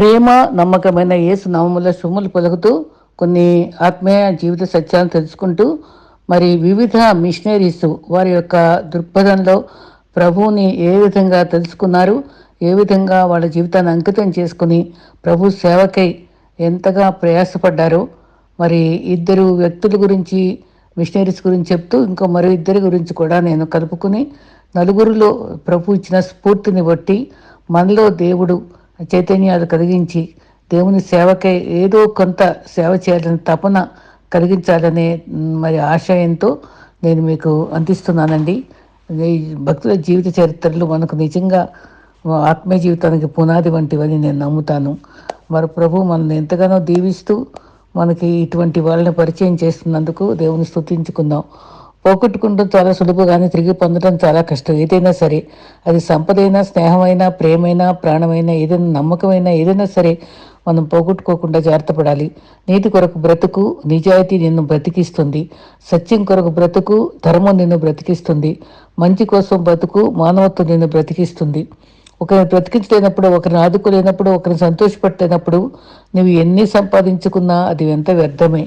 ప్రేమ నమ్మకమైన యేసు నామముల సొమ్ములు పలుకుతూ కొన్ని ఆత్మీయ జీవిత సత్యాలను తెలుసుకుంటూ మరి వివిధ మిషనరీస్ వారి యొక్క దృక్పథంలో ప్రభువుని ఏ విధంగా తెలుసుకున్నారు ఏ విధంగా వాళ్ళ జీవితాన్ని అంకితం చేసుకుని ప్రభు సేవకై ఎంతగా ప్రయాసపడ్డారో మరి ఇద్దరు వ్యక్తుల గురించి మిషనరీస్ గురించి చెప్తూ ఇంకా మరో ఇద్దరి గురించి కూడా నేను కలుపుకుని నలుగురిలో ప్రభు ఇచ్చిన స్ఫూర్తిని బట్టి మనలో దేవుడు చైతన్యాలు కలిగించి దేవుని సేవకై ఏదో కొంత సేవ చేయాలని తపన కలిగించాలనే మరి ఆశయంతో నేను మీకు అందిస్తున్నానండి. ఈ భక్తుల జీవిత చరిత్రలు మనకు నిజంగా ఆత్మీయ జీవితానికి పునాది వంటివని నేను నమ్ముతాను. మరి ప్రభు మనల్ని ఎంతగానో దీవిస్తూ మనకి ఇటువంటి వాళ్ళని పరిచయం చేస్తున్నందుకు దేవుని స్థుతించుకుందాం పోగొట్టుకుంటూ చాలా సులువు కానీ తిరిగి పొందడం చాలా కష్టం. ఏదైనా సరే అది సంపదైనా స్నేహమైనా ప్రేమైనా ప్రాణమైనా ఏదైనా నమ్మకమైనా ఏదైనా సరే మనం పోగొట్టుకోకుండా జాగ్రత్త పడాలి. నీతి కొరకు బ్రతుకు నిజాయితీ నిన్ను బ్రతికిస్తుంది. సత్యం కొరకు బ్రతుకు ధర్మం నిన్ను బ్రతికిస్తుంది. మంచి కోసం బ్రతుకు మానవత్వం నిన్ను బ్రతికిస్తుంది. ఒకరిని బ్రతికించలేనప్పుడు ఒకరిని ఆదుకోలేనప్పుడు ఒకరిని సంతోషపెట్టలేనప్పుడు నువ్వు ఎన్ని సంపాదించుకున్నా అది ఎంత వ్యర్థమే.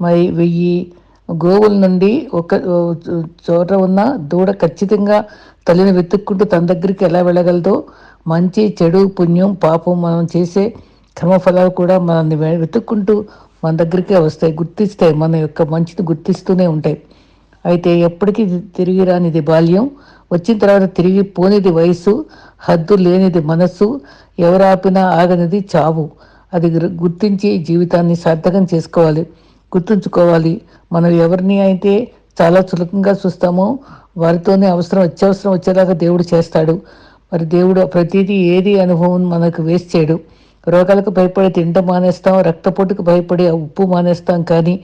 మరి వెయ్యి గోవుల నుండి ఒక చోట ఉన్న దూడ ఖచ్చితంగా తల్లిని వెతుక్కుంటూ తన దగ్గరికి ఎలా వెళ్ళగలదో మంచి చెడు పుణ్యం పాపం మనం చేసే కర్మఫలాలు కూడా మనల్ని వెతుక్కుంటూ మన దగ్గరికే వస్తాయి గుర్తిస్తాయి మన యొక్క మంచిని గుర్తిస్తూనే ఉంటాయి. అయితే ఎప్పటికీ తిరిగి రానిది బాల్యం వచ్చిన తర్వాత తిరిగి పోనిది వయసు హద్దు లేనిది మనస్సు ఎవరాపినా ఆపినా ఆగనిది చావు. అది గుర్తించి జీవితాన్ని సార్థకం చేసుకోవాలి. గుర్తుంచుకోవాలి. మనం ఎవరిని అయితే చాలా చులకంగా చూస్తామో వారితోనే అవసరం అత్యవసరం వచ్చేలాగా దేవుడు చేస్తాడు. మరి దేవుడు ప్రతిదీ ఏది అనుభవం మనకు వేస్ట్ చేయడు. రోగాలకు భయపడి తింట మానేస్తాం రక్తపోటుకు భయపడి ఉప్పు మానేస్తాం కానీ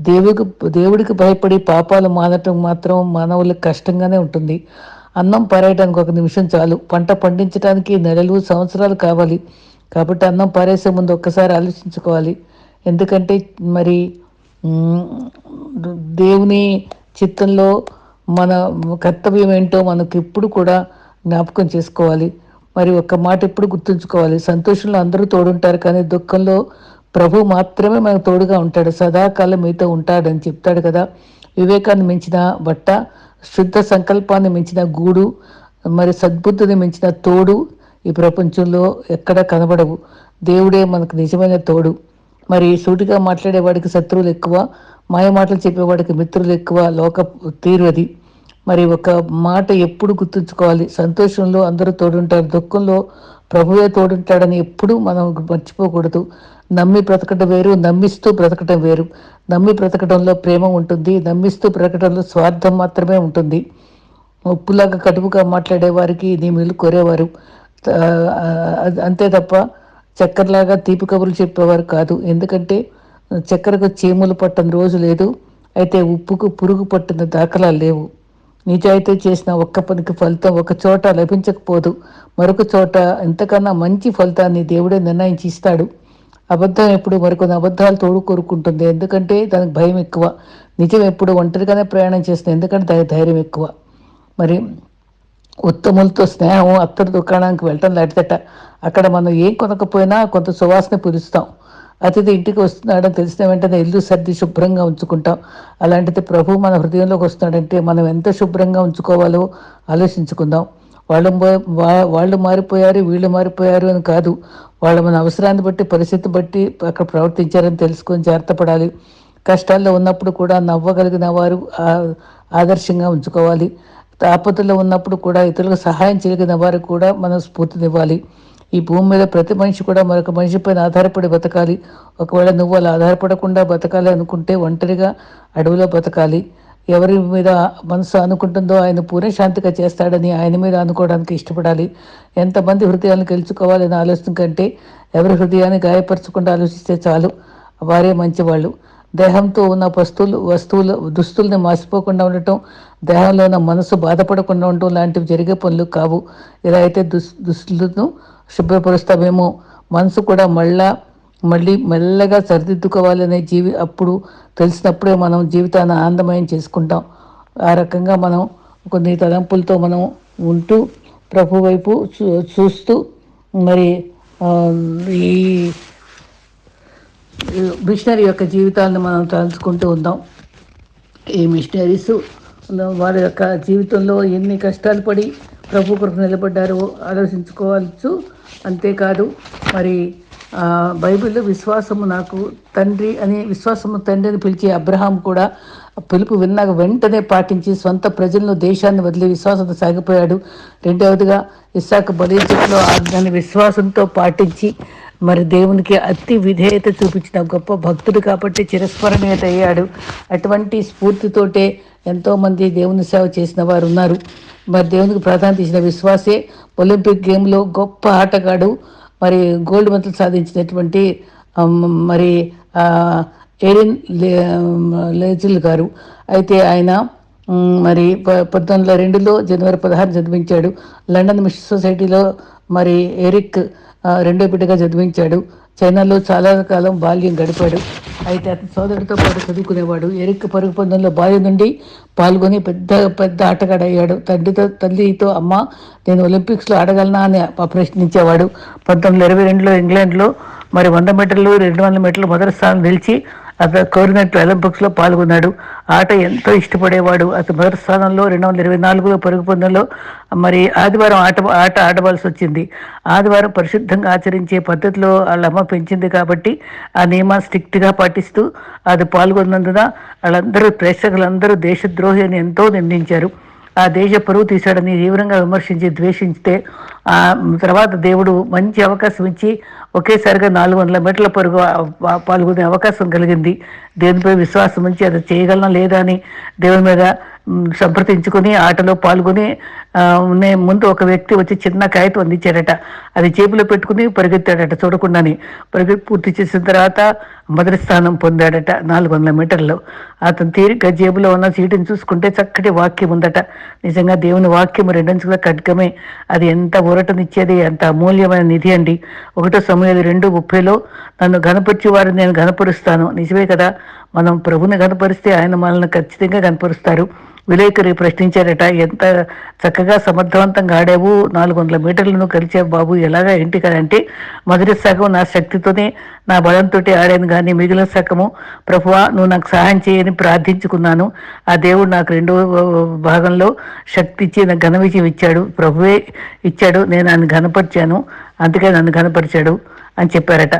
దేవుడికి దేవుడికి భయపడి పాపాలు మానటం మాత్రం మానవులకు కష్టంగానే ఉంటుంది. అన్నం పారేయడానికి ఒక నిమిషం చాలు. పంట పండించడానికి నెలలు సంవత్సరాలు కావాలి. కాబట్టి అన్నం పారేసే ముందు ఒక్కసారి ఆలోచించుకోవాలి. ఎందుకంటే మరి దేవుని చిత్తంలో మన కర్తవ్యం ఏంటో మనకు ఎప్పుడు కూడా జ్ఞాపకం చేసుకోవాలి. మరి ఒక్క మాట ఎప్పుడు గుర్తుంచుకోవాలి. సంతోషంలో అందరూ తోడుంటారు కానీ దుఃఖంలో ప్రభు మాత్రమే మనకు తోడుగా ఉంటాడు. సదాకాలం మీతో ఉంటాడని చెప్తాడు కదా. వివేకాన్ని మించిన బట్ట శుద్ధ సంకల్పాన్ని మించిన గూడు మరి సద్బుద్ధిని మించిన తోడు ఈ ప్రపంచంలో ఎక్కడా కనబడవు. దేవుడే మనకు నిజమైన తోడు. మరి సూటిగా మాట్లాడేవాడికి శత్రువులు ఎక్కువ మాయ మాటలు చెప్పేవాడికి మిత్రులు ఎక్కువ లోక తీరు అది మరి ఒక మాట ఎప్పుడు గుర్తుంచుకోవాలి? సంతోషంలో అందరూ తోడుంటారు దుఃఖంలో ప్రభువే తోడుంటాడని ఎప్పుడూ మనం మర్చిపోకూడదు. నమ్మి బ్రతకటం వేరు నమ్మిస్తూ బ్రతకటం వేరు. నమ్మి బ్రతకడంలో ప్రేమ ఉంటుంది నమ్మిస్తూ బ్రతకడంలో స్వార్థం మాత్రమే ఉంటుంది. ఉప్పులాగా కటుపుగా మాట్లాడే వారికి నీ మేలు కోరేవారు అంతే తప్ప చక్కెరలాగా తీపి కబుర్లు చెప్పేవారు కాదు. ఎందుకంటే చక్కెరకు చీమలు పట్టని రోజు లేదు. అయితే ఉప్పుకు పురుగు పట్టిన దాఖలా లేవు. నిజాయితీ చేసిన ఒక్క పనికి ఫలితం ఒక చోట లభించకపోదు. మరొక చోట ఎంతకన్నా మంచి ఫలితాన్ని దేవుడే నిర్ణయించి ఇస్తాడు అబద్ధం ఎప్పుడు మరికొన్ని అబద్ధాలు తోడు కోరుకుంటుంది. ఎందుకంటే దానికి భయం ఎక్కువ. నిజం ఎప్పుడు ఒంటరిగానే ప్రయాణం చేస్తుంది. ఎందుకంటే దానికి ధైర్యం ఎక్కువ. మరి ఉత్తములతో స్నేహం అత్తరు దుకాణానికి వెళ్ళటం లాంటిదట. అక్కడ మనం ఏం కొనకపోయినా కొంత సువాసన పిలుస్తాం అతిథి ఇంటికి వస్తున్నాడని తెలిసిన వెంటనే ఇల్లు సర్ది శుభ్రంగా ఉంచుకుంటాం. అలాంటిది ప్రభు మన హృదయంలోకి వస్తున్నాడంటే మనం ఎంత శుభ్రంగా ఉంచుకోవాలో ఆలోచించుకుందాం. వాళ్ళు వాళ్ళు మారిపోయారు వీళ్ళు మారిపోయారు అని కాదు. వాళ్ళు మన అవసరాన్ని బట్టి పరిస్థితి బట్టి అక్కడ ప్రవర్తించారని తెలుసుకొని జాగ్రత్త పడాలి కష్టాల్లో ఉన్నప్పుడు కూడా నవ్వగలిగిన వారు ఆదర్శంగా ఉంచుకోవాలి. ఆపదల్లో ఉన్నప్పుడు కూడా ఇతరులకు సహాయం చేయగలిగిన వారు కూడా మనం స్ఫూర్తినివ్వాలి ఈ భూమి మీద ప్రతి మనిషి కూడా మరొక మనిషిపైన ఆధారపడి బతకాలి. ఒకవేళ నువ్వు అలా ఆధారపడకుండా బతకాలి అనుకుంటే ఒంటరిగా అడవిలో బతకాలి. ఎవరి మీద మనసు అనుకుంటుందో ఆయన పూర్ణశాంతిగా చేస్తాడని ఆయన మీద అనుకోవడానికి ఇష్టపడాలి. ఎంతమంది హృదయాలను గెలుచుకోవాలని ఆలోచన కంటే ఎవరి హృదయాన్ని గాయపరచకుండా ఆలోచిస్తే చాలు. వారే మంచివాళ్ళు. దేహంతో ఉన్న వస్తువులు వస్తువులు దుస్తుల్ని మాసిపోకుండా ఉండటం దేహంలో ఉన్న మనసు బాధపడకుండా ఉండటం లాంటివి జరిగే పనులు కావు. ఇలా అయితే దుస్ దుస్తులను శుభ్రపరుస్తామేమో మనసు కూడా మళ్ళా మళ్ళీ మెల్లగా సరిదిద్దుకోవాలనే జీవి అప్పుడు తెలిసినప్పుడే మనం జీవితాన్ని ఆనందమయం చేసుకుంటాం. ఆ రకంగా మనం కొన్ని తలంపులతో మనం ఉంటూ ప్రభు వైపు చూ చూస్తూ మరి ఈ ఈ మిషనరీ యొక్క జీవితాలను మనం తలుచుకుంటూ ఉందాం. ఈ మిషనరీస్ వారి యొక్క జీవితంలో ఎన్ని కష్టాలు పడి ప్రభు కొరకు నిలబడ్డారో ఆలోచించుకోవచ్చు అంతేకాదు మరి బైబిల్లో విశ్వాసము నాకు తండ్రి అని విశ్వాసము తండ్రి అని పిలిచే అబ్రహాం కూడా పిలుపు విన్నాక వెంటనే పాటించి సొంత ప్రజలను దేశాన్ని వదిలి విశ్వాసంతో సాగిపోయాడు. రెండవదిగా ఇస్సాకు బలీచట్లో ఆజ్ఞాన్ని విశ్వాసంతో పాటించి మరి దేవునికి అతి విధేయత చూపించిన గొప్ప భక్తుడు కాబట్టి చిరస్మరణీయత అయ్యాడు. అటువంటి స్ఫూర్తితోటే ఎంతోమంది దేవుని సేవ చేసిన వారు ఉన్నారు. మరి దేవునికి ప్రాధాన్యత ఇచ్చిన విశ్వాసే ఒలింపిక్ గేమ్లో గొప్ప ఆటగాడు. మరి గోల్డ్ మెడల్ సాధించినటువంటి మరి ఎరిన్ లే- లేజిల్ గారు. అయితే ఆయన మరి ప- పంతొమ్మిది వందల రెండులో జనవరి పదహారు జన్మించాడు. లండన్ మిషన్ సొసైటీలో మరి ఎరిక్ రెండో బిడ్డగా చదివించాడు చైనాలో చాలా కాలం బాల్యం గడిపాడు. అయితే అతని సోదరుడితో పాటు చదువుకునేవాడు. ఎరిక్ పరుగు పందంలో బాల్యం నుండి పాల్గొని పెద్ద పెద్ద ఆటగాడయ్యాడు. తండ్రితో తల్లితో అమ్మ నేను ఒలింపిక్స్లో ఆడగలనా అని ప్రశ్నించేవాడు. పంతొమ్మిది ఇరవై రెండులో ఇంగ్లాండ్లో మరి వంద మీటర్లు రెండు వందల మీటర్లు మొదటి స్థానం నిలిచి అతను కోరినట్లు ఒలింపిక్స్లో పాల్గొన్నాడు. ఆట ఎంతో ఇష్టపడేవాడు. అతను మొదటి స్థానంలో రెండు వందల ఇరవై నాలుగులో పరుగు పందెంలో మరి ఆదివారం ఆట ఆట ఆడవలసి వచ్చింది. ఆదివారం పరిశుద్ధంగా ఆచరించే పద్ధతిలో వాళ్ళ అమ్మ పెంచింది కాబట్టి ఆ నియమాన్ని స్ట్రిక్ట్గా పాటిస్తూ అది పాల్గొన్నందున వాళ్ళందరూ ప్రేక్షకులందరూ దేశద్రోహి అని ఎంతో నిందించారు. ఆ దేశ పరువు తీశాడని తీవ్రంగా విమర్శించి ద్వేషించితే ఆ తర్వాత దేవుడు మంచి అవకాశం ఇచ్చి ఒకేసారిగా నాలుగు వందల మీటర్ల పరుగు పాల్గొనే అవకాశం కలిగింది. దేనిపై విశ్వాసం ఉంచి అది చేయగలనా లేదా అని దేవుని మీద సంప్రదించుకొని ఆటలో పాల్గొని ముందు ఒక వ్యక్తి వచ్చి చిన్న కాగితం అందించాడట. అది జేబులో పెట్టుకుని పరిగెత్తాడట చూడకుండానే. పరిగెత్తి పూర్తి చేసిన తర్వాత మొదటి స్థానం పొందాడట నాలుగు వందల మీటర్లో. అతను తీరిక జేబులో ఉన్న సీటుని చూసుకుంటే చక్కటి వాక్యం ఉందట. నిజంగా దేవుని వాక్యం రెండంచుల ఖడ్గమే. అది ఎంత ఊరటనిచ్చేది ఎంత అమూల్యమైన నిధి అండి. ఒకటో సమయం రెండు ముప్పైలో నన్ను గనపరిచే వారిని నేను గనపరుస్తాను నిజమే కదా? మనం ప్రభుని గనపరిస్తే ఆయన మనల్ని ఖచ్చితంగా కనపరుస్తారు విలేకరి ప్రశ్నించారట ఎంత చక్కగా సమర్థవంతంగా ఆడావు నాలుగు వందల మీటర్లను కలిచావు బాబు ఎలాగా ఏంటి కదంటే మొదటి సగం నా శక్తితోనే నా బలంతో ఆడాను కానీ మిగిలిన సగము ప్రభువా నువ్వు నాకు సహాయం చేయని ప్రార్థించుకున్నాను. ఆ దేవుడు నాకు రెండో భాగంలో శక్తి ఇచ్చి నాకు ఘన విజయం ఇచ్చాడు. ప్రభువే ఇచ్చాడు నేను ఆయన ఘనపరిచాను అందుకే నన్ను ఘనపరిచాడు అని చెప్పారట.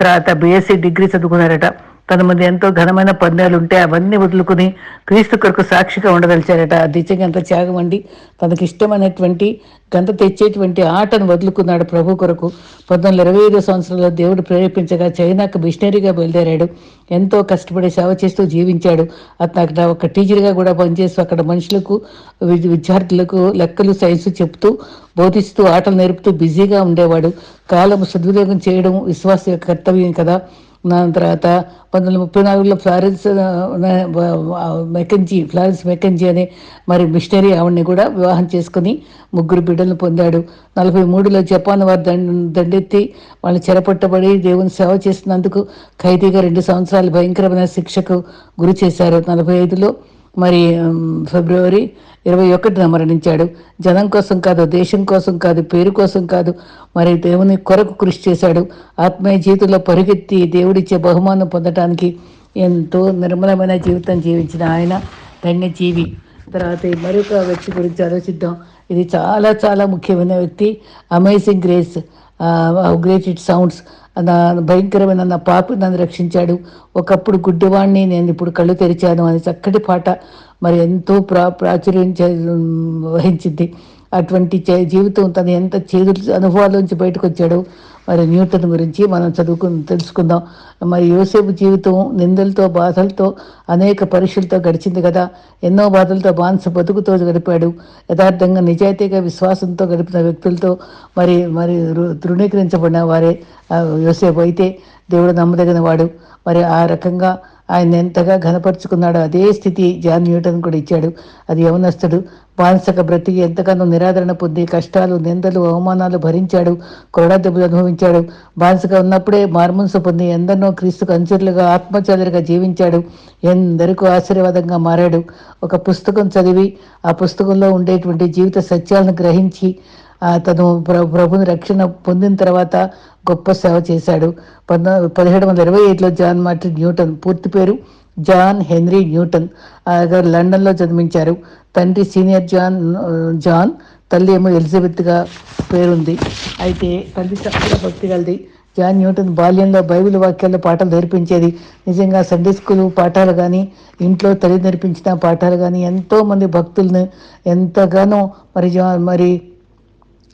తర్వాత బీఎస్సీ డిగ్రీ చదువుకున్నారట. తన మంది ఎంతో ఘనమైన పందాలు ఉంటే అవన్నీ వదులుకుని క్రీస్తు కొరకు సాక్షిగా ఉండదలిచారట. ఆ గంత ఎంత త్యాగం అండి. తనకి ఇష్టమైనటువంటి గంత తెచ్చేటువంటి ఆటను వదులుకున్నాడు ప్రభు కొరకు. పంతొమ్మిది ఇరవై ఐదో సంవత్సరంలో దేవుడు ప్రేరేపించగా చైనాకు మిషనరీగా బయలుదేరాడు. ఎంతో కష్టపడి సేవ చేస్తూ జీవించాడు. అతను అక్కడ ఒక టీచర్గా కూడా పనిచేస్తూ అక్కడ మనుషులకు విద్యార్థులకు లెక్కలు సైన్స్ చెప్తూ బోధిస్తూ ఆటలు నేర్పుతూ బిజీగా ఉండేవాడు. కాలం సద్వినియోగం చేయడం విశ్వాస యొక్క కర్తవ్యం కదా. దాని తర్వాత పంతొమ్మిది వందల ముప్పై నాలుగులో ఫ్లారెన్స్ ఆ, మెకెంజీ ఫ్లారెన్స్ మెకెంజీ అనే మరి మిషనరీ ఆవిడని కూడా వివాహం చేసుకుని ముగ్గురు బిడ్డలను పొందాడు నలభై మూడులో జపాన్ వారు దండ దండెత్తి వాళ్ళు చెరపట్టబడి దేవుని సేవ చేసినందుకు ఖైదీగా రెండు సంవత్సరాలు భయంకరమైన శిక్షకు గురి చేశారు నలభై ఐదులో మరి ఫిబ్రవరి ఇరవై ఒకటిన మరణించాడు. జనం కోసం కాదు దేశం కోసం కాదు పేరు కోసం కాదు మరి దేవుని కొరకు కృషి చేశాడు. ఆత్మీయ జీవితంలో పరుగెత్తి దేవుడిచ్చే బహుమానం పొందటానికి ఎంతో నిర్మలమైన జీవితం జీవించిన ఆయన ధన్యజీవి. తర్వాత మరొక వ్యక్తి గురించి ఆలోచిద్దాం. ఇది చాలా చాలా ముఖ్యమైన వ్యక్తి. Amazing grace great it sounds నా భయంకరమైన నా పాపి నన్ను రక్షించాడు. ఒకప్పుడు గుడ్డివాణ్ణి నేను ఇప్పుడు కళ్ళు తెరిచాను అని చక్కటి పాట మరి ఎంతో ప్రా ప్రాచుర్యం చే- వహించింది. అటువంటి చే- జీవితం తను ఎంత చేదు అనుభవాల నుంచి బయటకు వచ్చాడో మరి న్యూటన్ గురించి మనం చదువుకు తెలుసుకుందాం. మరి యోసేపు జీవితం నిందలతో బాధలతో అనేక పరీక్షలతో గడిచింది కదా. ఎన్నో బాధలతో బానిస బతుకుతో గడిపాడు. యథార్థంగా నిజాయితీగా విశ్వాసంతో గడిపిన వ్యక్తులతో మరి మరి రు- తృణీకరించబడిన వారే యోసేపు. అయితే దేవుడు నమ్మదగిన వాడు మరి ఆ రకంగా ఆయన ఎంతగా ఘనపరుచుకున్నాడో అదే స్థితి జాన్ న్యూటన్ కూడా ఇచ్చాడు. అది యవనస్తుడు. బానిసక బ్రతికి ఎంతగానో నిరాదరణ పొంది కష్టాలు నిందలు అవమానాలు భరించాడు. కొరడా దెబ్బలు అనుభవించాడు. బానిసగా ఉన్నప్పుడే మార్మన్సు పొంది ఎందరినో క్రీస్తుకు అంచురులుగా ఆత్మచారులుగా జీవించాడు. ఎందరికో ఆశీర్వాదంగా మారాడు. ఒక పుస్తకం చదివి ఆ పుస్తకంలో ఉండేటువంటి జీవిత సత్యాలను గ్రహించి అతను ప్రభుని రక్షణ పొందిన తర్వాత గొప్ప సేవ చేశాడు. పంతొమ్మిది పదిహేడు వందల ఇరవై ఏడులో జాన్ మార్టిన్ న్యూటన్ పూర్తి పేరు జాన్ హెన్రీ న్యూటన్. ఆ గారు లండన్లో జన్మించారు. తండ్రి సీనియర్ జాన్ జాన్ తల్లి ఏమో ఎలిజబెత్గా పేరుంది. అయితే తల్లి చాలా భక్తి కలిది జాన్ న్యూటన్ బాల్యంలో బైబిల్ వాక్యాల్లో పాఠాలు నేర్పించేది. నిజంగా సండే స్కూల్ పాఠాలు కానీ ఇంట్లో తల్లి నేర్పించిన పాఠాలు కానీ ఎంతోమంది భక్తులను ఎంతగానో మరి జా మరి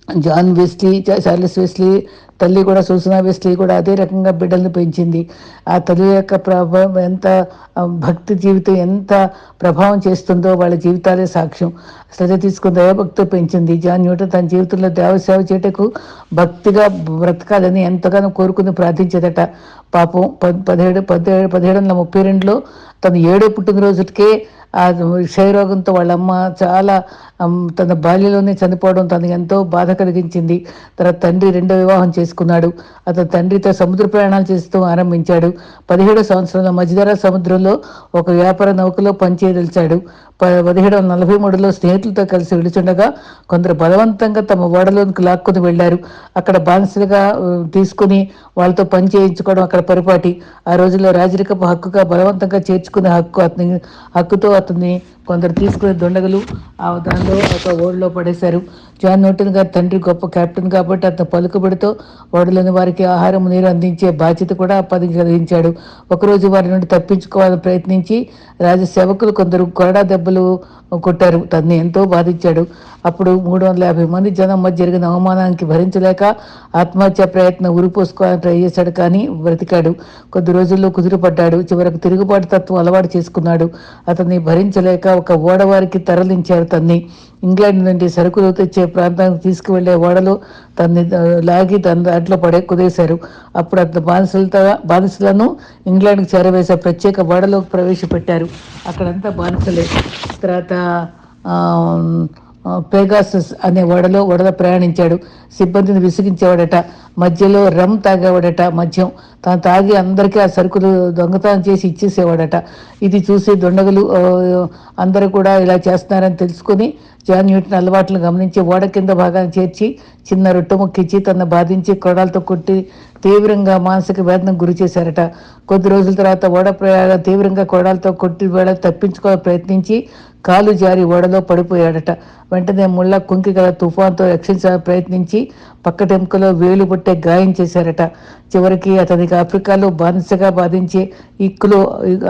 జాన్ వెస్లీ చార్లెస్ వెస్లీ తల్లి కూడా సుసనా వెస్లీ కూడా అదే రకంగా బిడ్డల్ని పెంచింది. ఆ తల్లి యొక్క ప్రభావం ఎంత భక్తి జీవితం ఎంత ప్రభావం చేస్తుందో వాళ్ళ జీవితాలే సాక్ష్యం. శ్రద్ధ తీసుకుని దయభక్తి పెంచింది. జాన్ న్యూటన్ తన జీవితంలో దేవసేవ చేయటకు భక్తిగా బ్రతకాలని ఎంతగానో కోరుకుని ప్రార్థించేదట. పాపం పదిహేడు పదిహేడు పదిహేడు వందల ముప్పై రెండులో తను ఏడో పుట్టినరోజుకే ఆ క్షయరోగంతో వాళ్ళమ్మ చాలా తన బాల్యలోనే చనిపోవడం తనకు ఎంతో బాధ కలిగించింది. తన తండ్రి రెండో వివాహం చేసుకున్నాడు. అతను తండ్రితో సముద్ర ప్రయాణాలు చేస్తూ ఆరంభించాడు. పదిహేడో సంవత్సరంలో మధ్యధర సముద్రంలో ఒక వ్యాపార నౌకలో పనిచేయదలిచాడు. పదిహేడు వందల నలభై మూడులో స్నేహితులతో కలిసి విడుచుండగా కొందరు బలవంతంగా తమ ఓడలోనికి లాక్కుని వెళ్ళారు అక్కడ బానిసలుగా తీసుకుని వాళ్ళతో పని చేయించుకోవడం అక్కడ పరిపాటి. ఆ రోజుల్లో రాజరికపు హక్కుగా బలవంతంగా తీసుకునే హక్కు అతని హక్కుతో అతన్ని కొందరు తీసుకునే దొండగలు ఆ దానిలో ఒక ఓడిలో పడేశారు. జాన్ నోటన్ గారి తండ్రి గొప్ప కెప్టెన్ కాబట్టి అతను పలుకుబడితో ఓడలోని వారికి ఆహారం నీరు అందించే బాధ్యత కూడా కలిగించాడు. ఒకరోజు వారి నుండి తప్పించుకోవాలని ప్రయత్నించి రాజసేవకులు కొందరు కొరడా దెబ్బలు కొట్టారు. తన్ని ఎంతో బాధించాడు. అప్పుడు మూడు వందల యాభై మంది జనం మధ్య జరిగిన అవమానానికి భరించలేక ఆత్మహత్య ప్రయత్నం ఉరిపోసుకోవాలని ట్రై చేశాడు కానీ బ్రతికాడు. కొద్ది రోజుల్లో కుదిరిపడ్డాడు. చివరకు తిరుగుబాటు తత్వం అలవాటు చేసుకున్నాడు. అతన్ని భరించలేక ఒక ఓడవారికి తరలించారు తన్ని. ఇంగ్లాండ్ నుండి సరుకులు తెచ్చే ప్రాంతానికి తీసుకువెళ్ళే ఓడలో తన్ని లాగి తన దాంట్లో పడే కుదేశారు. అప్పుడు అంత బానిసలతో బానిసలను ఇంగ్లాండ్కి చేరవేసే ప్రత్యేక ఓడలోకి ప్రవేశపెట్టారు. అక్కడంతా బానిసలే. తర్వాత పేగాసస్ అనే ఓడలో ఓడలో ప్రయాణించాడు. సిబ్బందిని విసిగించేవాడట మధ్యలో రమ్ తాగేవాడట మద్యం. తాను తాగి అందరికీ ఆ సరుకులు దొంగతనం చేసి ఇచ్చేసేవాడట. ఇది చూసి దొండగలు అందరూ కూడా ఇలా చేస్తున్నారని తెలుసుకుని జాన్ న్యూటన్ అలవాట్లను గమనించి ఓడ కింద భాగాన్ని చేర్చి చిన్న రొట్టె మొక్కిచ్చి తన బాధించి కొడాలతో కొట్టి తీవ్రంగా మానసిక వేదనకు గురి చేశారట. కొద్ది రోజుల తర్వాత ఓడ ప్రయాణం తీవ్రంగా కొడాలతో కొట్టి వేళ తప్పించుకోవాలని ప్రయత్నించి కాలు జారి ఓడలో పడిపోయాడట. వెంటనే ముళ్ళ కుంకి గల తుఫాన్తో రక్షించాలని ప్రయత్నించి పక్క టెంకలో వేలు పుట్టే గాయం చేశారట. చివరికి అతనికి ఆఫ్రికాలో బానిసగా బాధించే ఇక్కులో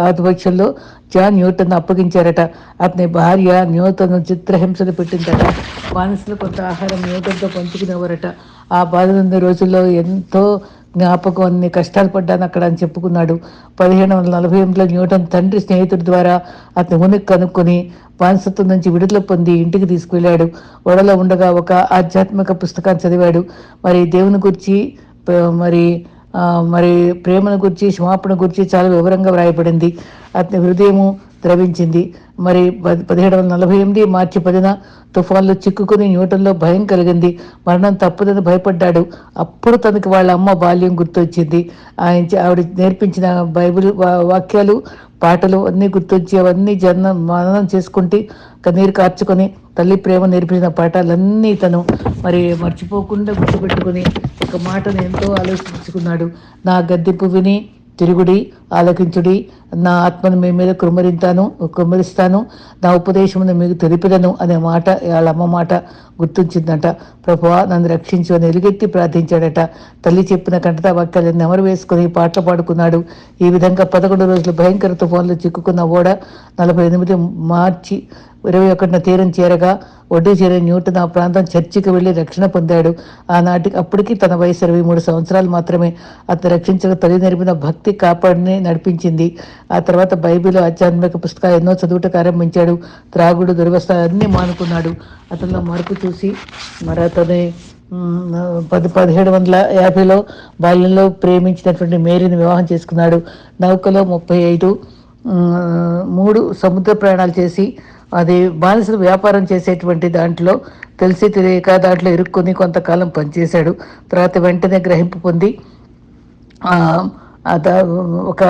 ఆధిపత్యంలో జాన్ న్యూటన్ అప్పగించారట. అతని భార్య న్యూటన్ చిత్రహింసలు పెట్టిందట. బానిసలు కొంత ఆహారం న్యూటన్తో పంచుకునేవారట. ఆ బాధ రోజుల్లో ఎంతో జ్ఞాపకం అన్ని కష్టాలు పడ్డాను అక్కడ అని చెప్పుకున్నాడు. పదిహేను వందల నలభై ఎనిమిదిలో న్యూటన్ తండ్రి స్నేహితుడి ద్వారా అతని ఉనికి కనుక్కొని బానిసత్వం నుంచి విడుదల పొంది ఇంటికి తీసుకువెళ్ళాడు. ఓడలో ఉండగా ఒక ఆధ్యాత్మిక పుస్తకాన్ని చదివాడు. మరి దేవుని గురించి మరి మరి ప్రేమను గురించి క్షమాపణ గురించి చాలా వివరంగా వ్రాయబడింది. అతని హృదయము ద్రవించింది. మరి పదిహేడు వందల నలభై ఎనిమిది మార్చి పదిన తుఫాన్లో చిక్కుకుని న్యూటన్లో భయం కలిగింది. మరణం తప్పదని భయపడ్డాడు. అప్పుడు తనకి వాళ్ళ అమ్మ బాల్యం గుర్తొచ్చింది. ఆయన ఆవిడ నేర్పించిన బైబిల్ వాక్యాలు పాటలు అన్నీ గుర్తొచ్చి అవన్నీ జన్మ మననం చేసుకుంటే కన్నీరు కార్చుకొని తల్లి ప్రేమ నేర్పించిన పాఠాలన్నీ తను మరి మర్చిపోకుండా గుర్తుపెట్టుకుని ఒక మాటను ఎంతో ఆలోచించుకున్నాడు. నా గద్దెపు విని తిరుగుడి ఆలకించుడి. నా ఆత్మను మీ మీద కుమ్మరింతాను కుమ్మరిస్తాను నా ఉపదేశమును మీకు తెలిపిదను అనే మాట వాళ్ళ అమ్మ మాట గుర్తుంచిందంట. ప్రభువా నన్ను రక్షించు అని ఎలుగెత్తి ప్రార్థించాడట. తల్లి చెప్పిన కంటత వాక్యాలను నెమరు వేసుకుని పాటలు పాడుకున్నాడు. ఈ విధంగా పదకొండు రోజులు భయంకర తుఫాన్లు చిక్కుకున్న ఓడ నలభై ఎనిమిది మార్చి ఇరవై ఒకటిన తీరం చేరగా ఒడ్డు చేరే న్యూటన్ ఆ ప్రాంతం చర్చికి వెళ్ళి రక్షణ పొందాడు. ఆనాటికి అప్పటికి తన వయసు ఇరవై మూడు సంవత్సరాలు మాత్రమే. అతను రక్షించక తల్లి నేర్పిన భక్తి కాపాడిని నడిపించింది. ఆ తర్వాత బైబిల్ ఆధ్యాత్మిక పుస్తకాలు ఎన్నో చదువుటకు ఆరంభించాడు త్రాగుడు దుర్వస్థ అన్నీ మానుకున్నాడు. అతనిలో మార్పు చూసి మరి అతని పది పదిహేడు వందల యాభైలో బాల్యంలో ప్రేమించినటువంటి మేరీని వివాహం చేసుకున్నాడు. నౌకలో ముప్పై ఐదు మూడు సముద్ర ప్రయాణాలు చేసి అది బానిసలు వ్యాపారం చేసేటువంటి దాంట్లో తెలిసి తెలియక దాంట్లో ఇరుక్కుని కొంతకాలం పనిచేశాడు. తర్వాత వెంటనే గ్రహింపు పొంది ఒక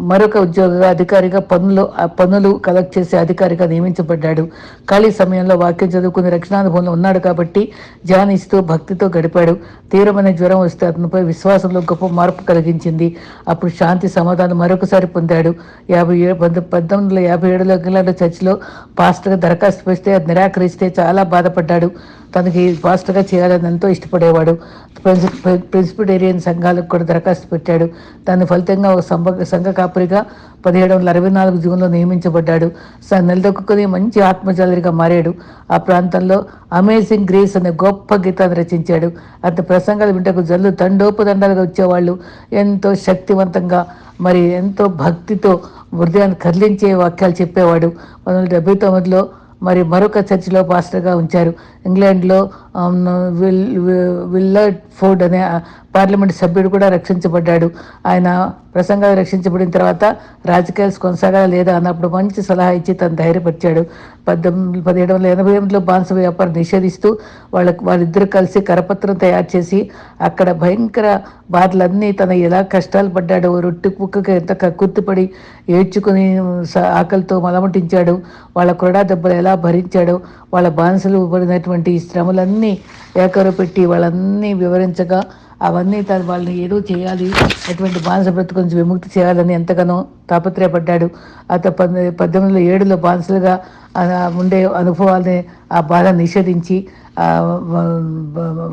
మరొక ఉద్యోగ అధికారిగా పన్నులు ఆ పన్నులు కలెక్ట్ చేసే అధికారిగా నియమించబడ్డాడు. ఖాళీ సమయంలో వాక్యం చదువుకుని రక్షణానుభవంలో ఉన్నాడు కాబట్టి ధ్యానిస్తూ భక్తితో గడిపాడు. తీవ్రమైన జ్వరం వస్తే అతనిపై విశ్వాసంలో గొప్ప మార్పు కలిగించింది. అప్పుడు శాంతి సమాధానం మరొకసారి పొందాడు. యాభై ఏడు పంతొ- పద్దెనిమిది వందల యాభై ఏడులో ఇంగ్లాండ్ చర్చిలో పాస్టర్గా దరఖాస్తు పెడితే అది నిరాకరిస్తే చాలా బాధపడ్డాడు. తనకి పాస్టర్గా చేయాలని ఎంతో ఇష్టపడేవాడు. ప్రిన్సి- ప్రిన్సిపిటేరియన్ సంఘాలకు కూడా దరఖాస్తు పెట్టాడు. దాని ఫలితంగా ఒక సంఘ సంఘ కాపురిగా పదిహేడు వందల అరవై నాలుగు జూన్లో నియమించబడ్డాడు. స- నిలదొక్కుని మంచి ఆత్మజాలరిగా మారాడు. ఆ ప్రాంతంలో అమేజింగ్ గ్రేస్ అనే గొప్ప గీతాన్ని రచించాడు. అతని ప్రసంగాలు వింటకు జల్లు దండోపదండాలుగా వచ్చేవాళ్ళు ఎంతో శక్తివంతంగా మరి ఎంతో భక్తితో హృదయాన్ని కదిలించే వాక్యాలు చెప్పేవాడు. పంతొమ్మిది డెబ్బై తొమ్మిదిలో మరి మరొక చర్చిలో పాస్టర్గా ఉంచారు. ఇంగ్లాండ్లో విల్ వి- విల్లర్డ్ ఫోర్డ్ అనే పార్లమెంట్ సభ్యుడు కూడా రక్షించబడ్డాడు. ఆయన ప్రసంగాలు రక్షించబడిన తర్వాత రాజకీయాలు కొనసాగాలా లేదా అన్నప్పుడు మంచి సలహా ఇచ్చి తను ధైర్యపరిచాడు. పద్దెనిమిది పదిహేడు వందల ఎనభై ఎనిమిదిలో బాన్స వ్యాపారం నిషేధిస్తూ వాళ్ళకు వాళ్ళిద్దరు కలిసి కరపత్రం తయారు చేసి అక్కడ భయంకర బాధలన్నీ తన ఎలా కష్టాలు పడ్డాడో రొట్టె కుక్కకి ఎంత కక్కుర్తిపడి ఏడ్చుకుని స- ఆకలితో మలమటించాడు. వాళ్ళ కొరడా దెబ్బలు ఎలా భరించాడో వాళ్ళ బానిసలు పడినటువంటి శ్రమలన్నీ ఏకరు పెట్టి వాళ్ళన్నీ వివరించగా అవన్నీ తను వాళ్ళని ఏదో చేయాలి అటువంటి బానిస బ్రతుకు నుంచి విముక్తి చేయాలని ఎంతగానో తాపత్రయపడ్డాడు. అత పద్దె పద్దెనిమిది వందల ఏడులో బానిసలుగా ఉండే అనుభవాల్ని ఆ బాధ నిషేధించి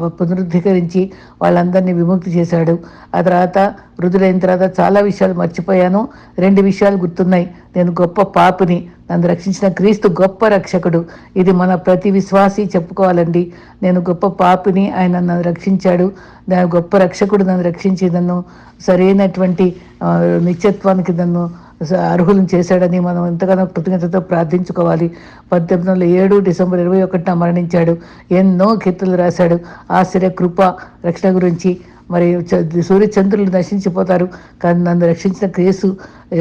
పునరుద్ధీకరించి వాళ్ళందరినీ విముక్తి చేశాడు. ఆ తర్వాత వృద్ధులైన తర్వాత చాలా విషయాలు మర్చిపోయాను. రెండు విషయాలు గుర్తున్నాయి. నేను గొప్ప పాపిని నన్ను రక్షించిన క్రీస్తు గొప్ప రక్షకుడు. ఇది మన ప్రతి విశ్వాసి చెప్పుకోవాలండి. నేను గొప్ప పాపిని ఆయన నన్ను రక్షించాడు. నేను గొప్ప రక్షకుడు నన్ను రక్షించి నన్ను సరైనటువంటి నిత్యత్వానికి నన్ను అర్హులను చేశాడని మనం ఎంతగానో కృతజ్ఞతతో ప్రార్థించుకోవాలి. పద్దెనిమిది వందల ఏడు డిసెంబర్ ఇరవై ఒకటిన మరణించాడు. ఎన్నో కీర్తనలు రాశాడు. ఆశ్చర్య కృప రక్షణ గురించి. మరి చ- సూర్యచంద్రులు నశించిపోతారు. కానీ నన్ను రక్షించిన క్రేసు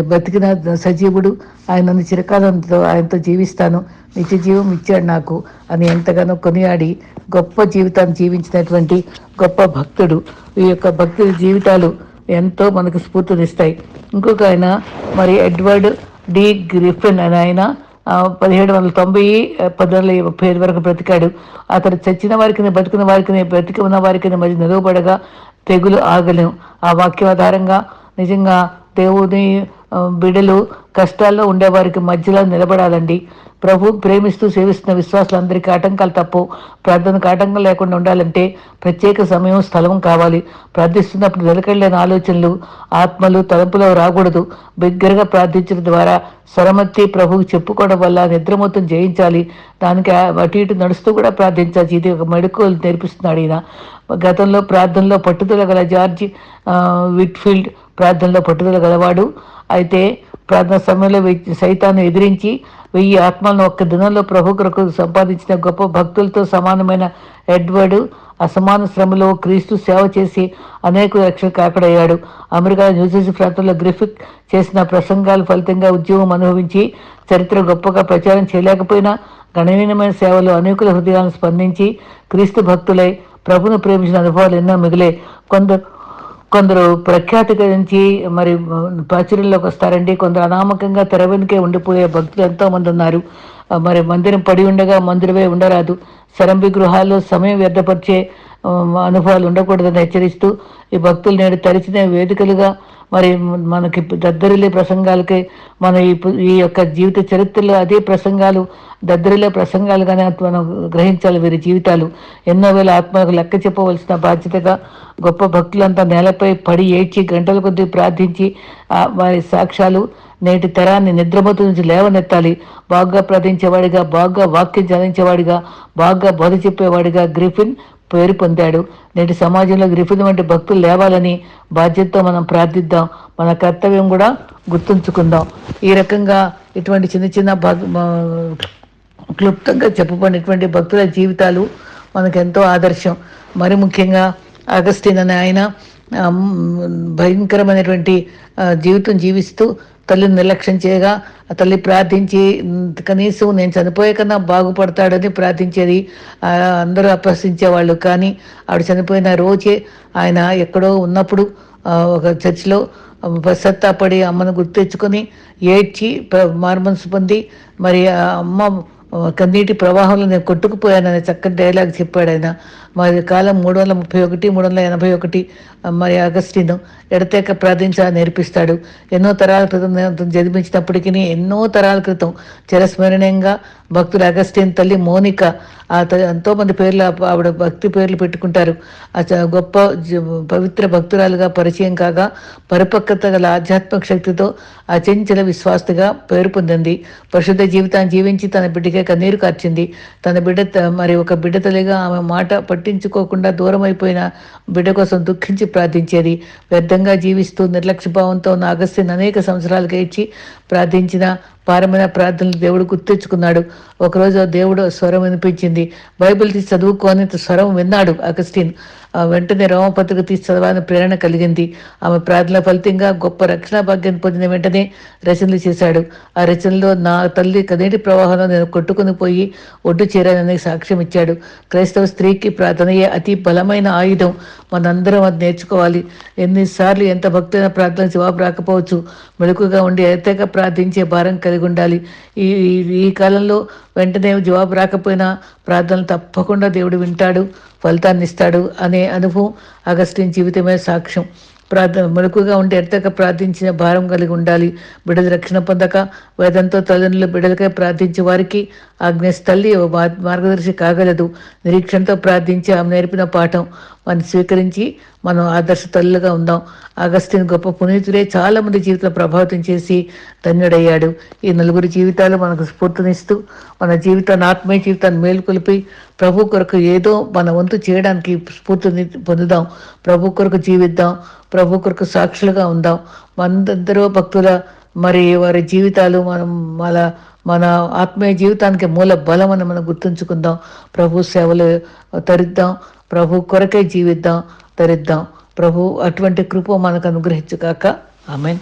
బతికిన సజీవుడు ఆయన నన్ను చిరకాలంతో ఆయనతో జీవిస్తాను. నిత్య జీవం ఇచ్చాడు నాకు. అని ఎంతగానో కొనియాడి గొప్ప జీవితాన్ని జీవించినటువంటి గొప్ప భక్తుడు. ఈ యొక్క భక్తుల జీవితాలు ఎంతో మనకు స్ఫూర్తినిస్తాయి. ఇంకొక ఆయన మరి ఎడ్వర్డ్ డి గ్రిఫిన్ అని ఆయన పదిహేడు వందల తొంభై ఆ, పద్దెనిమిది వందల ముప్పై ఐదు వరకు బ్రతికాడు. అతడు చచ్చిన వారికి బతుకున్న వారికి బ్రతికి ఉన్న వారికి మరి నిలువబడగా తెగులు ఆగలేం. ఆ వాక్యం ఆధారంగా నిజంగా దేవుని బిడలు కష్టాల్లో ఉండేవారికి మధ్యలో నిలబడాలండి. ప్రభు ప్రేమిస్తూ సేవిస్తున్న విశ్వాసులందరికీ ఆటంకాలు తప్పు. ప్రార్థనకు ఆటంకం లేకుండా ఉండాలంటే ప్రత్యేక సమయం స్థలం కావాలి. ప్రార్థిస్తున్నప్పుడు వెలకడలేని ఆలోచనలు ఆత్మలు తలంపులో రాకూడదు. బిగ్గరగా ప్రార్థించడం ద్వారా స్వరమత్తి ప్రభువు చెప్పుకోవడం వల్ల నిద్రమొత్తం జయించాలి. దానికి అటు ఇటు నడుస్తూ కూడా ప్రార్థించాలి. ఇది ఒక మెడుకోలు నేర్పిస్తున్నాడు ఈయన. గతంలో ప్రార్థనలో పట్టుదల గల జార్జ్ విట్ఫీల్డ్ ప్రార్థనలో పట్టుదల గలవాడు. అయితే ప్రార్థన సమయంలో సైతాన్ని ఎదిరించి వెయ్యి ఆత్మలను ఒక్క దినంలో ప్రభు కొరకు సంపాదించిన గొప్ప భక్తులతో సమానమైన ఎడ్వర్డ్ అసమాన శ్రమలో క్రీస్తు సేవ చేసి అనేక రక్షలు కాకడయ్యాడు అమెరికా న్యూజెర్సీ ప్రాంతంలో గ్రిఫిక్ చేసిన ప్రసంగాల ఫలితంగా ఉద్యోగం అనుభవించి చరిత్ర గొప్పగా ప్రచారం చేయలేకపోయినా గణనీయమైన సేవలు అనేకుల హృదయాలను స్పందించి క్రీస్తు భక్తులై ప్రభును ప్రేమించిన అనుభవాలు ఎన్నో మిగిలే కొందరు కొందరు ప్రఖ్యాతి గురించి మరి ప్రాచుర్యంలోకి వస్తారండి. కొందరు అనామకంగా తెర వెనుకే ఉండిపోయే భక్తులు ఎంతోమంది ఉన్నారు. మరి మందిరం పడి ఉండగా మందిరమే ఉండరాదు. శరంభి గృహాల్లో సమయం వ్యర్థపరిచే అనుభవాలు ఉండకూడదని హెచ్చరిస్తూ ఈ భక్తులు నేడు తరిచిన వేదికలుగా మరి మనకి దద్దరిలే ప్రసంగాలకి మన ఈ యొక్క జీవిత చరిత్రలో అదే ప్రసంగాలు దద్దరిలే ప్రసంగాలుగానే మనం గ్రహించాలి వీరి జీవితాలు. ఎన్నో వేల ఆత్మలకు లెక్క చెప్పవలసిన బాధ్యతగా గొప్ప భక్తులంతా నేలపై పడి ఏడ్చి గంటల కొద్దీ ప్రార్థించి వారి సాక్ష్యాలు నేటి తరాన్ని నిద్రమత్తు నుంచి లేవనెత్తాలి. బాగా ప్రార్థించేవాడిగా బాగా వాక్యం చదివించేవాడిగా బాగా బోధ చెప్పేవాడిగా గ్రిఫిన్ పేరు పొందాడు. నేటి సమాజంలో గ్రిఫిన్ వంటి భక్తులు లేవాలని బాధ్యతతో మనం ప్రార్థిద్దాం. మన కర్తవ్యం కూడా గుర్తుంచుకుందాం. ఈ రకంగా ఇటువంటి చిన్న చిన్న క్లుప్తంగా చెప్పబడినటువంటి భక్తుల జీవితాలు మనకు ఎంతో ఆదర్శం. మరి ముఖ్యంగా అగస్టిన్ అనే ఆయన భయంకరమైనటువంటి జీవితం జీవిస్తూ తల్లిని నిర్లక్ష్యం చేయగా ఆ తల్లి ప్రార్థించి కనీసం నేను చనిపోయే కన్నా బాగుపడతాడని ప్రార్థించేది అందరూ అప్రశించేవాళ్ళు కానీ ఆవిడ చనిపోయిన రోజే ఆయన ఎక్కడో ఉన్నప్పుడు ఒక చర్చిలో పశ్చాత్తాపడి అమ్మను గుర్తెచ్చుకొని ఏడ్చి మార్మన్స్ పొంది మరి అమ్మ కన్నీటి ప్రవాహంలో నేను కొట్టుకుపోయానని చక్కటి డైలాగ్ చెప్పాడు ఆయన. మరి కాలం మూడు వందల ముప్పై ఒకటి మూడు వందల ఎనభై ఒకటి మరి అగస్టిను ఎడతెక్క ప్రార్థించ నేర్పిస్తాడు. ఎన్నో తరాల క్రితం జన్మించినప్పటికీ ఎన్నో తరాల క్రితం చిరస్మరణీయంగా భక్తులు అగస్టిన్ తల్లి మోనిక ఆ ఎంతోమంది పేర్లు ఆవిడ భక్తి పేర్లు పెట్టుకుంటారు. ఆ గొప్ప పవిత్ర భక్తురాలుగా పరిచయం కాగా పరిపక్వత గల ఆధ్యాత్మిక శక్తితో అచంచల విశ్వాసగా పేరు పొందింది. పరిశుద్ధ జీవితాన్ని జీవించి తన బిడ్డకే కన్నీరు కార్చింది. తన బిడ్డ మరి ఒక బిడ్డ తల్లిగా ఆమె మాట పట్టించుకోకుండా దూరం అయిపోయిన బిడ్డ కోసం దుఃఖించి ప్రార్థించేది. వ్యర్థంగా జీవిస్తూ నిర్లక్ష్యభావంతో ఉన్న అగస్త్యన్ అనేక సంవత్సరాలుగా ఇచ్చి ప్రార్థించిన పారమైన ప్రార్థనలు దేవుడు గుర్తించుకున్నాడు. ఒకరోజు దేవుడు స్వరం వినిపించింది. బైబిల్ తీసి చదువుకోని స్వరం విన్నాడు అగస్టిన్ వెంటనే రోమపత్రిక తీసి చదవాలని ప్రేరణ కలిగింది. ఆమె ప్రార్థన ఫలితంగా గొప్ప రక్షణ భాగ్యం పొందిన వెంటనే రచనలు చేశాడు. ఆ రచనలో నా తల్లి కదేటి ప్రవాహంలో నేను కొట్టుకుని పోయి ఒడ్డు చేరానని సాక్ష్యం ఇచ్చాడు. క్రైస్తవ స్త్రీకి ప్రార్థనయే అతి బలమైన ఆయుధం. మనందరం అది నేర్చుకోవాలి. ఎన్నిసార్లు ఎంత భక్తైన ప్రార్థన జవాబు రాకపోవచ్చు. మెలకుగా ఉండి ఎత్తగా ప్రార్థించే భారం కలిగి ఉండాలి. ఈ ఈ కాలంలో వెంటనే జవాబు రాకపోయినా ప్రార్థనలు తప్పకుండా దేవుడు వింటాడు. ఫలితాన్ని ఇస్తాడు అనే అనుభవం అగస్టిన్ జీవితమే సాక్ష్యం. ప్రార్థన మెలకుగా ఉండి ఎడతక ప్రార్థించిన భారం కలిగి ఉండాలి. బిడ్డల రక్షణ పొందక వేదంతో తల్లిదండ్రులు బిడ్డలకై ప్రార్థించే వారికి ఆజ్ఞస్ తల్లి మార్గదర్శి కాగలదు. నిరీక్షణతో ప్రార్థించి ఆమె నేర్పిన పాఠం వారిని స్వీకరించి మనం ఆదర్శ తల్లులుగా ఉందాం. అగస్టిన్ గొప్ప పునీతుడే చాలా మంది జీవితం ప్రభావితం చేసి ధన్యుడయ్యాడు. ఈ నలుగురి జీవితాలు మనకు స్ఫూర్తినిస్తూ మన జీవితాన్ని ఆత్మీయ జీవితాన్ని మేలుకొలిపి ప్రభు కొరకు ఏదో మన వంతు చేయడానికి స్ఫూర్తిని పొందుదాం. ప్రభు కొరకు జీవిద్దాం. ప్రభు కొరకు సాక్షులుగా ఉందాం. మనందరూ భక్తుల మరి వారి జీవితాలు మనం మన మన ఆత్మీయ జీవితానికి మూల బలం అని మనం గుర్తుంచుకుందాం. ప్రభు సేవలు తరిద్దాం. ప్రభు కొరకే జీవిద్దాం తరిద్దాం. ప్రభు అటువంటి కృప మనకు అనుగ్రహించుగాక ఆమెన్.